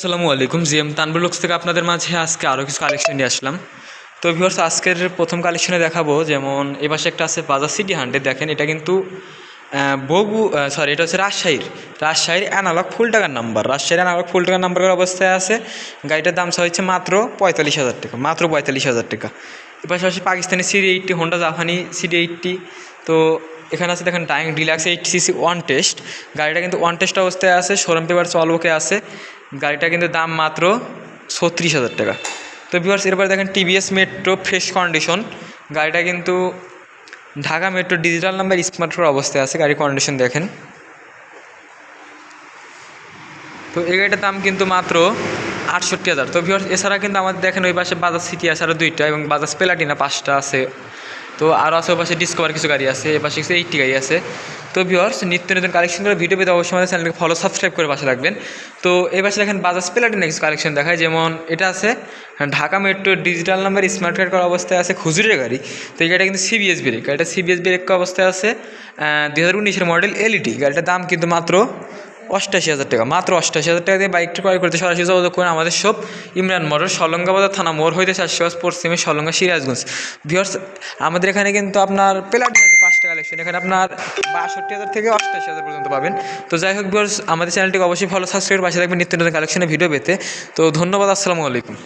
আসসালামু আলাইকুম জিএম তানবুল থেকে আপনাদের মাঝে আজকে আরও কিছু কালেকশন নিয়ে আসলাম। তো ভিউয়ার্স আজকের প্রথম কালেকশনে দেখাবো, যেমন এ পাশে একটা আছে বাজার সিটি হান্ড্রেড দেখেন, এটা কিন্তু বগু সরি এটা হচ্ছে রাজশাহীর। রাজশাহীর অ্যানালগ ফুল টাকার নাম্বার রাজশাহীর অ্যানালগ ফুল টাকার নাম্বারের অবস্থায় আছে, গাড়িটার দাম হচ্ছে মাত্র পঁয়তাল্লিশ হাজার টাকা, মাত্র পঁয়তাল্লিশ হাজার টাকা। এ আছে পাকিস্তানি সিডি এইটটি হোন্ডা জাপানি সিডি এইটটি তো এখানে আছে, দেখেন dyeing deluxe eight CC one test গাড়িটা কিন্তু ওয়ান টেস্ট অবস্থায় আছে শোরুম পেপার চলবকে আছে। গাড়িটা কিন্তু দাম মাত্র ছত্রিশ হাজার টাকা। তো ভিউয়ার্স এরপরে দেখেন টিভিএস মেট্রো ফ্রেশ কন্ডিশন গাড়িটা কিন্তু Dhaka metro digital number smart four অবস্থায় আছে, গাড়ির কন্ডিশন দেখেন। তো এই গাড়িটার দাম কিন্তু মাত্র আটষট্টি হাজার। তো ভিউয়ার্স এছাড়া কিন্তু আমাদের দেখেন ওই পাশে বাজাজ সিটি আছে আরও দুইটা এবং বাজাজ প্লাটিনা পাঁচটা আছে। তো আরও আছে ওই পাশে ডিসকভার কিছু গাড়ি আছে, এপাশে কিছু এইটটি গাড়ি আছে। তো ভিউয়ার্স নিত্য নতুন কালেকশন করে ভিডিও পেতে অবশ্যই আমাদের চ্যানেলকে ফলো সাবস্ক্রাইব করে পাশে রাখবেন তো এই পাশে দেখেন বাজাজ প্লাটিনা কিছু কালেকশন দেখায়, যেমন এটা আছে, Dhaka metro digital number smart card করা অবস্থায় আছে, খুচুরের গাড়ি। তো এই গাড়িটা কিন্তু সিবিএস ব্রেক গাড়িটা সিবিএস ব্রেক অবস্থায় আছে দু হাজার উনিশের মডেল এলইডি গাড়িটার দাম কিন্তু মাত্র অষ্টাশি হাজার টাকা। মাত্র অষ্টাশি হাজার টাকা দিয়ে বাইকটি ক্রয় করতে সরাসরি যোগাযোগ করেন আমাদের সব ইমরান মোটর সলঙ্গাবাজার থানা মোড় হইতে চারশো পশ্চিমে সলঙ্গা সিরাজগঞ্জ। ভিওর্স আমাদের এখানে কিন্তু আপনার প্লাট আছে পাঁচটা কালেকশন এখানে আপনার বাষট্টি হাজার থেকে অষ্টাশি হাজার পর্যন্ত পাবেন। তো যাই হোক ভিওর্স আমাদের চ্যানেলটিকে অবশ্যই ফলো সাবস্ক্রাইব পাশে থাকবেন নিত্য নতুন কালেকশনের ভিডিও পেতে। তো ধন্যবাদ, আসসালামু আলাইকুম।